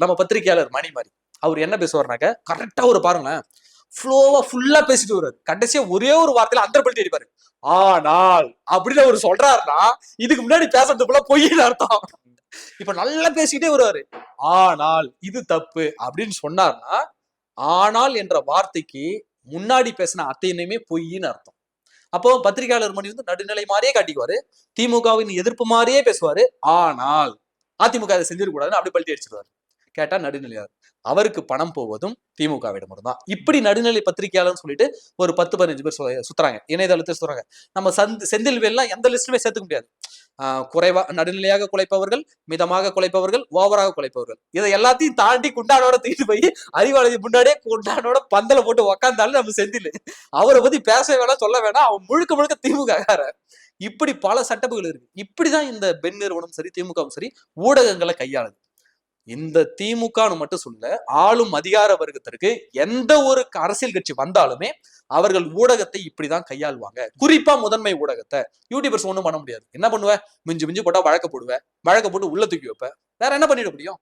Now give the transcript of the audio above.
நம்ம பத்திரிகையாளர் மணி மாதிரி. அவர் என்ன பேசுவார்னாக்க கரெக்டா ஒரு பாருங்களேன். ஃப்ளோவா ஃபுல்லா பேசிட்டு வருவாரு. கடைசியா ஒரே ஒரு வார்த்தையில அந்த பல்ட்டி அடிப்பாரு. ஆனால் அப்படின்னு அவர் சொல்றாருன்னா இதுக்கு முன்னாடி பேசுறது போல பொய்ன்னு அர்த்தம். இப்ப நல்லா பேசிக்கிட்டே வருவாரு. ஆனால் இது தப்பு அப்படின்னு சொன்னார்னா ஆனால் என்ற வார்த்தைக்கு முன்னாடி பேசின அத்தனையுமே பொய்ன்னு அர்த்தம். அப்போ பத்திரிகையாளர் மணி வந்து நடுநிலை மாதிரியே காட்டிக்குவாரு. திமுகவின் எதிர்ப்பு மாதிரியே பேசுவாரு. ஆனால் அதிமுக அதை செஞ்சிடக்கூடாதுன்னு அப்படி பல்ட்டி அடிச்சிருவாரு. கேட்டா நடுநிலையார் அவருக்கு பணம் போவதும் திமுகவிடம் தான் இப்படி நடுநிலை பத்திரிகையாளர்னு சொல்லிட்டு ஒரு பத்து பதினஞ்சு பேர் சுத்துறாங்க. இணையதளத்தில் சுத்துறாங்க. நம்ம சந்த் செந்தில் வேல்லாம் எந்த லிஸ்ட்டுமே சேர்த்துக்க முடியாது. ஆஹ் குறைவா நடுநிலையாக குலைப்பவர்கள் மிதமாக குலைப்பவர்கள் ஓவராக குலைப்பவர்கள். இதை எல்லாத்தையும் தாண்டி குண்டானோட தூக்கிட்டு போய் அறிவாளதி முன்னாடியே குண்டானோட பந்தல போட்டு உக்காந்தாலும் நம்ம செந்தில். அவரை பத்தி பேச வேணாம் சொல்ல வேணாம். அவன் முழுக்க முழுக்க திமுக இப்படி பல சட்டப்புகள் இருக்கு. இப்படிதான் இந்த பெண் நிறுவனம் சரி திமுகவும் சரி ஊடகங்களை கையாளுது. இந்த திமுகன்னு மட்டும் சொல்ல ஆளும் அதிகார வர்க்கத்திற்கு எந்த ஒரு அரசியல் கட்சி வந்தாலுமே அவர்கள் ஊடகத்தை இப்படிதான் கையாள்வாங்க. குறிப்பா முதன்மை ஊடகத்தை. யூடியூபர்ஸ் ஒண்ணும் பண்ண முடியாது. என்ன பண்ணுவ? மிஞ்சு மிஞ்சு போட்டா வழக்க போடுவ. வழக்க போட்டு உள்ள தூக்கி வைப்ப. வேற என்ன பண்ணிட முடியும்?